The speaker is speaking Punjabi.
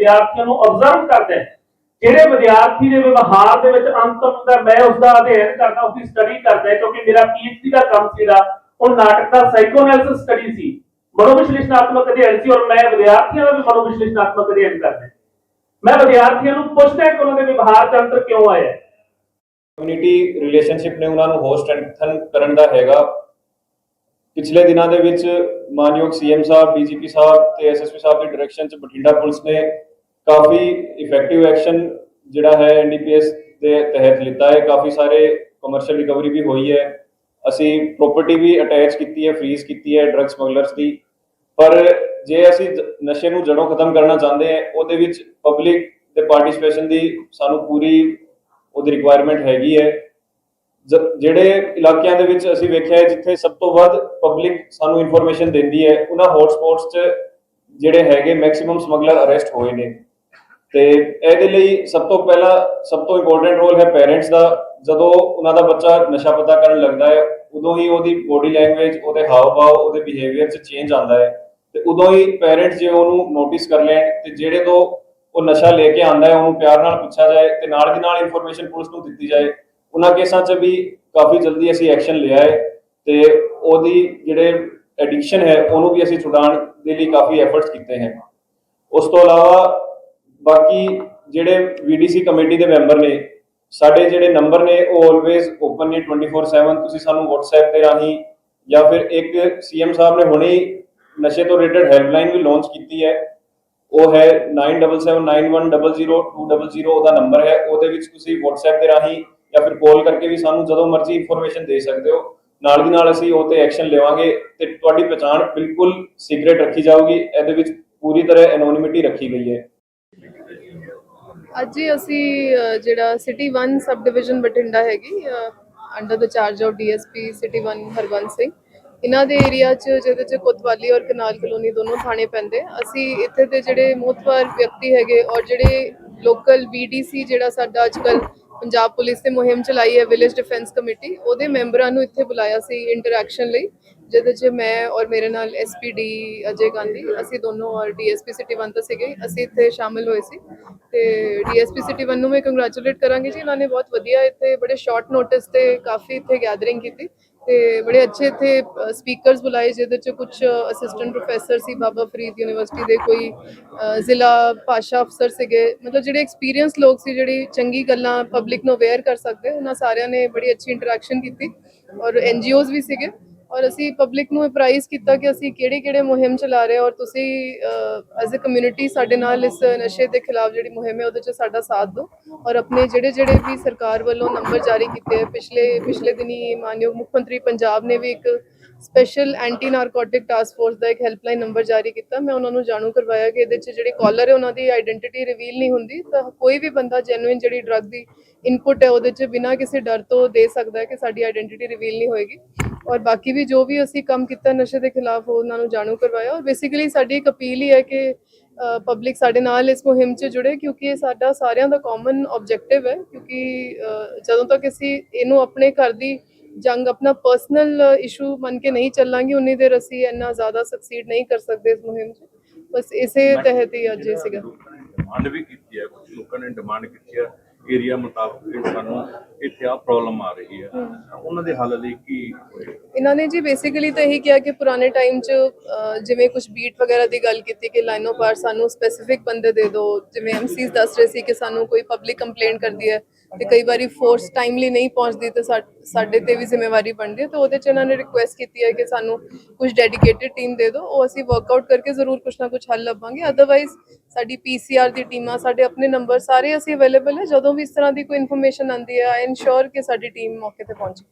ਵਿਦਿਆਰਥੀਆਂ ਨੂੰ ਅਬਜ਼ਰਵ ਕਰਦਾ ਹੈ। ਜਿਹੜੇ ਵਿਦਿਆਰਥੀ ਦੇ ਵਿਵਹਾਰ ਦੇ ਵਿੱਚ ਅੰਤਰ ਹੁੰਦਾ ਮੈਂ ਉਸ ਦਾ ਅਧਿਐਨ ਕਰਦਾ ਉਸ ਦੀ ਸਟੱਡੀ ਕਰਦਾ ਕਿਉਂਕਿ ਮੇਰਾ ਪੀਐਚਡੀ ਦਾ ਕੰਮ ਸੀਗਾ ਉਹ ਨਾਟਕ ਦਾ ਸਾਈਕੋਐਨਾਲਿਸਿਸ ਸਟੱਡੀ ਸੀ। ਮਨੋਵਿਸ਼ਲੇਸ਼ਣਾਤਮਕ ਅਧਿਐਨ ਸੀ ਔਰ ਮੈਂ ਵਿਦਿਆਰਥੀਆਂ ਦਾ ਮਨੋਵਿਸ਼ਲੇਸ਼ਣਾਤਮਕ ਅਧਿਐਨ ਕਰਦਾ ਮੈਂ ਵਿਦਿਆਰਥੀਆਂ ਨੂੰ ਪੁੱਛਦਾ ਕਿ ਉਹਨਾਂ ਦੇ ਵਿਵਹਾਰ ਚ ਅੰਤਰ ਕਿਉਂ ਆਇਆ ਕਮਿਊਨਿਟੀ ਰਿਲੇਸ਼ਨਸ਼ਿਪ ਨੇ ਉਹਨਾਂ ਨੂੰ ਹੋਰ ਸਟਰੈਂਥਨ ਕਰਨ ਦਾ ਹੈਗਾ। ਪਿਛਲੇ ਦਿਨਾਂ ਦੇ ਵਿੱਚ ਮਾਨਯੋਗ ਸੀਐਮ ਸਾਹਿਬ ਡੀਜੀਪੀ ਸਾਹਿਬ ਤੇ ਐਸਐਸਪੀ ਸਾਹਿਬ ਦੀ ਡਾਇਰੈਕਸ਼ਨ ਚ ਬਠਿੰਡਾ ਪੁਲਿਸ ਨੇ ਕਾਫੀ ਇਫੈਕਟਿਵ ਐਕਸ਼ਨ ਜਿਹੜਾ ਹੈ ਐਨਡੀਪੀਐਸ ਦੇ ਤਹਿਤ ਲਿੱਤਾ ਹੈ। ਕਾਫੀ ਸਾਰੇ ਕਮਰਸ਼ੀਅਲ ਰਿਕਵਰੀ ਵੀ ਹੋਈ ਹੈ। ਅਸੀਂ ਪ੍ਰਾਪਰਟੀ ਵੀ ਅਟੈਚ ਕੀਤੀ ਹੈ ਫ੍ਰੀਜ਼ ਕੀਤੀ ਹੈ ਡਰੱਗ ਸਮਗਲਰਸ ਦੀ। ਪਰ ਜੇ ਅਸੀਂ ਨਸ਼ੇ ਨੂੰ ਜੜੋਂ ਖਤਮ ਕਰਨਾ ਚਾਹੁੰਦੇ ਹਾਂ, ਉਹਦੇ ਵਿੱਚ ਪਬਲਿਕ ਦੇ ਪਾਰਟਿਸਿਪੇਸ਼ਨ ਦੀ ਸਾਨੂੰ ਪੂਰੀ ਉਹਦੀ ਰਿਕੁਆਇਰਮੈਂਟ ਹੈਗੀ ਹੈ। ਜਿਹੜੇ ਇਲਾਕਿਆਂ ਦੇ ਵਿੱਚ ਅਸੀਂ ਵੇਖਿਆ ਹੈ, ਜਿੱਥੇ ਸਭ ਤੋਂ ਵੱਧ ਪਬਲਿਕ ਸਾਨੂੰ ਇਨਫੋਰਮੇਸ਼ਨ ਦਿੰਦੀ ਹੈ, ਉਹਨਾਂ ਹੌਟਸਪੌਟਸ 'ਚ ਜਿਹੜੇ ਹੈਗੇ ਮੈਕਸਿਮਮ ਸਮਗਲਰ ਅਰੈਸਟ ਹੋਏ ਨੇ। ਤੇ ਇਹਦੇ ਲਈ ਸਭ ਤੋਂ ਪਹਿਲਾਂ ਸਭ ਤੋਂ ਇੰਪੋਰਟੈਂਟ ਰੋਲ ਹੈ ਪੇਰੈਂਟਸ ਦਾ। ਜਦੋਂ ਉਹਨਾਂ ਦਾ ਬੱਚਾ ਨਸ਼ਾ ਪਤਾ ਕਰਨ ਲੱਗਦਾ ਹੈ, ਉਦੋਂ ਹੀ ਉਹਦੀ ਬੋਡੀ ਲੈਂਗੁਏਜ ਉਹਦੇ ਹਾਵ ਭਾਵ ਉਹਦੇ ਬਿਹੇਵੀਅਰ 'ਚ ਚੇਂਜ ਆਉਂਦਾ ਹੈ। ਤੇ ਉਦੋਂ ਹੀ ਪੇਰੈਂਟਸ ਜੇ ਉਹਨੂੰ ਨੋਟਿਸ ਕਰ ਲੈਣ ਤੇ ਜਿਹੜੇ ਤੋਂ ਉਹ ਨਸ਼ਾ ਲੈ ਕੇ ਆਂਦਾ ਹੈ, ਉਹਨੂੰ ਪਿਆਰ ਨਾਲ ਪੁੱਛਿਆ ਜਾਏ ਤੇ ਨਾਲ ਦੀ ਨਾਲ ਇਨਫੋਰਮੇਸ਼ਨ ਪੁਲਿਸ ਨੂੰ ਦਿੱਤੀ ਜਾਏ, ਉਹਨਾਂ ਕੇਸਾਂ 'ਚ ਵੀ ਕਾਫੀ ਜਲਦੀ ਅਸੀਂ ਐਕਸ਼ਨ ਲਿਆ ਹੈ ਤੇ ਉਹਦੀ ਜਿਹੜੇ ਐਡਿਕਸ਼ਨ ਹੈ, ਉਹਨੂੰ ਵੀ ਅਸੀਂ ਛੁਡਾਉਣ ਦੇ ਲਈ ਕਾਫੀ ਐਫਰਟਸ ਕੀਤੇ ਹਨ ਉਸ ਤੋਂ ਇਲਾਵਾ ਬਾਕੀ ਜਿਹੜੇ ਵੀਡੀਸੀ ਕਮੇਟੀ ਦੇ ਮੈਂਬਰ ਨੇ, ਸਾਡੇ ਜਿਹੜੇ ਨੰਬਰ ਨੇ, ਉਹ ਆਲਵੇਜ਼ ਓਪਨ ਨੇ 24/7 ਤੁਸੀਂ ਸਾਨੂੰ WhatsApp ਤੇ ਰਾਹੀਂ ਜਾਂ ਫਿਰ ਇੱਕ ਸੀਐਮ ਸਾਹਿਬ ਨੇ ਹੁਣੇ ਨਸ਼ੇ ਤੋਂ ਰਿਲੇਟਡ ਹੈਲਪਲਾਈਨ ਵੀ ਲਾਂਚ ਕੀਤੀ ਹੈ। ਉਹ ਹੈ 9779100200 ਉਹਦਾ ਨੰਬਰ ਹੈ। ਉਹਦੇ ਵਿੱਚ ਤੁਸੀਂ WhatsApp ਤੇ ਰਾਹੀਂ ਜਾਂ ਫਿਰ ਕਾਲ ਕਰਕੇ ਵੀ ਸਾਨੂੰ ਜਦੋਂ ਮਰਜ਼ੀ ਇਨਫੋਰਮੇਸ਼ਨ ਦੇ ਸਕਦੇ ਹੋ। ਨਾਲ ਦੀ ਨਾਲ ਅਸੀਂ ਉਹ ਤੇ ਐਕਸ਼ਨ ਲਵਾਂਗੇ ਤੇ ਤੁਹਾਡੀ ਪਛਾਣ ਬਿਲਕੁਲ ਸੀਕ੍ਰੀਟ ਰੱਖੀ ਜਾਊਗੀ। ਇਹਦੇ ਵਿੱਚ ਪੂਰੀ ਤਰ੍ਹਾਂ ਐਨੋਨਿਮਿਟੀ ਰੱਖੀ ਗਈ ਹੈ। ਅੱਜ ਹੀ ਅਸੀਂ ਅ, ਜਿਹੜਾ ਸਿਟੀ 1 ਸਬ ਡਿਵੀਜ਼ਨ ਬਠਿੰਡਾ ਹੈਗੀ under the charge of D S P city 1 Harwant Singh. ਇਹਨਾਂ ਦੇ ਏਰੀਆ 'ਚ ਜਿਹਦੇ 'ਚ ਕੋਤਵਾਲੀ ਔਰ ਕਨਾਲ ਕਲੋਨੀ ਦੋਨੋਂ ਥਾਣੇ ਪੈਂਦੇ। ਅਸੀਂ ਇੱਥੇ ਦੇ ਜਿਹੜੇ ਮੋਤਵਾਰ ਵਿਅਕਤੀ ਹੈਗੇ ਔਰ ਜਿਹੜੇ ਲੋਕਲ ਬੀਡੀਸੀ ਜਿਹੜਾ ਸਾਡਾ ਅੱਜਕੱਲ ਪੰਜਾਬ ਪੁਲਿਸ ਨੇ ਮੁਹਿੰਮ ਚਲਾਈ ਹੈ ਵਿਲੇਜ ਡਿਫੈਂਸ ਕਮੇਟੀ। ਉਹਦੇ ਮੈਂਬਰਾਂ ਨੂੰ ਇੱਥੇ ਬੁਲਾਇਆ ਸੀ ਇੰਟਰੈਕਸ਼ਨ ਲਈ, ਜਿਹਦੇ 'ਚ ਮੈਂ ਔਰ ਮੇਰੇ ਨਾਲ ਐਸਪੀਡੀ ਅਜੇ ਗਾਂਧੀ, ਅਸੀਂ ਦੋਨੋਂ ਔਰ ਡੀਐਸਪੀ ਸਿਟੀ ਵਨ ਤੋਂ ਸੀਗੇ, ਅਸੀਂ ਇੱਥੇ ਸ਼ਾਮਿਲ ਹੋਏ ਸੀ। ਤੇ ਡੀਐਸਪੀ ਸਿਟੀ ਵਨ ਨੂੰ ਮੈਂ ਕੰਗ੍ਰੈਚੁਲੇਟ ਕਰਾਂਗੀ ਜੀ, ਇਹਨਾਂ ਨੇ ਬਹੁਤ ਵਧੀਆ ਇੱਥੇ ਬੜੇ ਸ਼ਾਰਟ ਨੋਟਿਸ ਤੇ ਕਾਫੀ ਇੱਥੇ ਗੈਦਰਿੰਗ ਕੀਤੀ। ਤੇ ਬੜੇ ਅੱਛੇ ਇੱਥੇ ਸਪੀਕਰਸ ਬੁਲਾਏ, ਜਿਹਦੇ ਚ ਕੁਝ ਅਸਿਸਟੈਂਟ ਪ੍ਰੋਫੈਸਰ ਸੀ, ਬਾਬਾ ਫਰੀਦ ਯੂਨੀਵਰਸਿਟੀ ਦੇ ਕੋਈ ਜ਼ਿਲ੍ਹਾ ਭਾਸ਼ਾ ਅਫਸਰ ਸੀਗੇ। ਮਤਲਬ ਜਿਹੜੇ ਐਕਸਪੀਰੀਅੰਸ ਲੋਕ ਸੀ, ਜਿਹੜੀ ਚੰਗੀ ਗੱਲਾਂ ਪਬਲਿਕ ਨੂੰ ਅਵੇਅਰ ਕਰ ਸਕਦੇ, ਉਹਨਾਂ ਸਾਰਿਆਂ ਨੇ ਬੜੀ ਅੱਛੀ ਇੰਟਰੈਕਸ਼ਨ ਕੀਤੀ। ਔਰ ਐਨਜੀਓਜ਼ ਵੀ ਸੀਗੇ। ਔਰ ਅਸੀਂ ਪਬਲਿਕ ਨੂੰ ਅਪਰਾਈਜ਼ ਕੀਤਾ ਕਿ ਅਸੀਂ ਕਿਹੜੇ ਕਿਹੜੇ ਮੁਹਿੰਮ ਚਲਾ ਰਹੇ ਔਰ ਤੁਸੀਂ ਐਜ਼ ਅ ਕਮਿਊਨਿਟੀ ਸਾਡੇ ਨਾਲ ਇਸ ਨਸ਼ੇ ਦੇ ਖਿਲਾਫ ਜਿਹੜੀ ਮੁਹਿੰਮ ਹੈ ਉਹਦੇ 'ਚ ਸਾਡਾ ਸਾਥ ਦਿਓ ਔਰ ਆਪਣੇ ਜਿਹੜੇ ਜਿਹੜੇ ਵੀ ਸਰਕਾਰ ਵੱਲੋਂ ਨੰਬਰ ਜਾਰੀ ਕੀਤੇ ਹੈ, ਪਿਛਲੇ ਪਿਛਲੇ ਦਿਨੀ ਮਾਨਯੋਗ ਮੁੱਖ ਮੰਤਰੀ ਪੰਜਾਬ ਨੇ ਵੀ ਇੱਕ special anti narcotic task force ਦਾ ਇੱਕ ਹੈਲਪਲਾਈਨ ਨੰਬਰ ਜਾਰੀ ਕੀਤਾ। ਮੈਂ ਉਹਨਾਂ ਨੂੰ ਜਾਣੂ ਕਰਵਾਇਆ ਕਿ ਇਹਦੇ 'ਚ ਜਿਹੜੇ ਕਾਲਰ ਹੈ ਉਹਨਾਂ ਦੀ ਆਇਡੈਂਟੀਟੀ ਰਿਵੀਲ ਨਹੀਂ ਹੁੰਦੀ। ਤਾਂ ਕੋਈ ਵੀ ਬੰਦਾ ਜੈਨੂਇਨ ਜਿਹੜੀ ਡਰੱਗ ਦੀ ਇਨਪੁਟ ਹੈ ਉਹਦੇ 'ਚ ਬਿਨਾਂ ਕਿਸੇ ਡਰ ਤੋਂ ਦੇ ਸਕਦਾ ਹੈ ਕਿ ਸਾਡੀ ਆਇਡੈਂਟੀਟੀ ਰਿਵੀਲ ਨਹੀਂ ਹੋਏਗੀ। ਔਰ ਬਾਕੀ ਵੀ ਜੋ ਵੀ ਅਸੀਂ ਕੰਮ ਕੀਤਾ ਨਸ਼ੇ ਦੇ ਖਿਲਾਫ ਉਹਨਾਂ ਨੂੰ ਜਾਣੂ ਕਰਵਾਇਆ। ਔਰ ਬੇਸਿਕਲੀ ਸਾਡੀ ਇੱਕ ਅਪੀਲ ਹੀ ਹੈ ਕਿ ਪਬਲਿਕ ਸਾਡੇ ਨਾਲ ਇਸ ਮੁਹਿੰਮ 'ਚ ਜੁੜੇ ਕਿਉਂਕਿ ਇਹ ਸਾਡਾ ਸਾਰਿਆਂ ਦਾ ਕਾਮਨ ਆਬਜੈਕਟਿਵ ਹੈ। ਕਿਉਂਕਿ ਜਦੋਂ ਤੱਕ ਅਸੀਂ ਇਹਨੂੰ ਆਪਣੇ ਘਰ ਦੀ ਜੰਗ ਆਪਣਾ ਪਰਸਨਲ ਇਸ਼ੂ ਮੰਨ ਕੇ ਨਹੀਂ ਚੱਲਾਂਗੇ ਉਨੀ ਦੇਰ ਅਸੀਂ ਇੰਨਾ ਜ਼ਿਆਦਾ ਸਕਸੀਡ ਨਹੀਂ ਕਰ ਸਕਦੇ ਇਸ ਮੁਹਿੰਮ 'ਚ। ਬਸ ਇਸੇ ਤਹਿਤ ਹੀ ਅੱਜ ਇਹ ਸੀਗਾ। ਡਿਮਾਂਡ ਵੀ ਕੀਤੀ ਹੈ ਕੁਝ ਲੋਕਾਂ ਨੇ ਡਿਮਾਂਡ ਕੀਤੀ ਹੈ ਏਰੀਆ ਮੁਤਾਬਕ ਸਾਨੂੰ ਇੱਥੇ ਆ ਪ੍ਰੋਬਲਮ ਆ ਰਹੀ ਹੈ। ਉਹਨਾਂ ਦੇ ਹੱਲ ਲਈ ਕੀ ਇਹਨਾਂ ਨੇ ਜੀ ਬੇਸਿਕਲੀ ਤਾਂ ਇਹੀ ਕਿਹਾ ਕਿ ਪੁਰਾਣੇ ਟਾਈਮ 'ਚ ਜਿਵੇਂ ਕੁਝ ਬੀਟ ਵਗੈਰਾ ਦੀ ਗੱਲ ਕੀਤੀ ਕਿ ਲਾਈਨੋ ਪਾਰ ਸਾਨੂੰ ਸਪੈਸੀਫਿਕ ਬੰਦੇ ਦੇ ਦਿਓ ਜਿਵੇਂ ਐਮਸੀਸ ਦੱਸ ਰਹੇ ਸੀ ਕਿ ਸਾਨੂੰ ਕੋਈ ਪਬਲਿਕ ਕੰਪਲੇਂਟ ਕਰਦੀ ਹੈ। ਤੇ ਕਈ ਵਾਰੀ ਫੋਰਸ ਟਾਈਮਲੀ ਨਹੀਂ ਪਹੁੰਚਦੀ ਤੇ ਸਾਡੇ ਤੇ ਵੀ ਜ਼ਿੰਮੇਵਾਰੀ ਬਣਦੀ ਹੈ, ਤੇ ਉਹਦੇ 'ਚ ਇਹਨਾਂ ਨੇ ਰਿਕੁਐਸਟ ਕੀਤੀ ਹੈ ਕਿ ਸਾਨੂੰ ਕੁਝ ਡੈਡੀਕੇਟਿਡ ਟੀਮ ਦੇ ਦਿਓ, ਉਹ ਅਸੀਂ ਵਰਕਆਊਟ ਕਰਕੇ ਜ਼ਰੂਰ ਕੁਝ ਨਾ ਕੁਝ ਹੱਲ ਲੱਭਾਂਗੇ। ਅਦਰਵਾਈਜ਼ ਸਾਡੀ ਪੀਸੀਆਰ ਦੀ ਟੀਮਾਂ, ਸਾਡੇ ਆਪਣੇ ਨੰਬਰ ਸਾਰੇ ਅਸੀਂ ਅਵੇਲੇਬਲ ਹੈ, ਜਦੋਂ ਵੀ ਇਸ ਤਰ੍ਹਾਂ ਦੀ ਕੋਈ ਇਨਫੋਰਮੇਸ਼ਨ ਆਉਂਦੀ ਹੈ ਆਈ ਇਨਸ਼ੋਰ ਕਿ ਸਾਡੀ ਟੀਮ ਮੌਕੇ ਤੇ ਪਹੁੰਚੇ।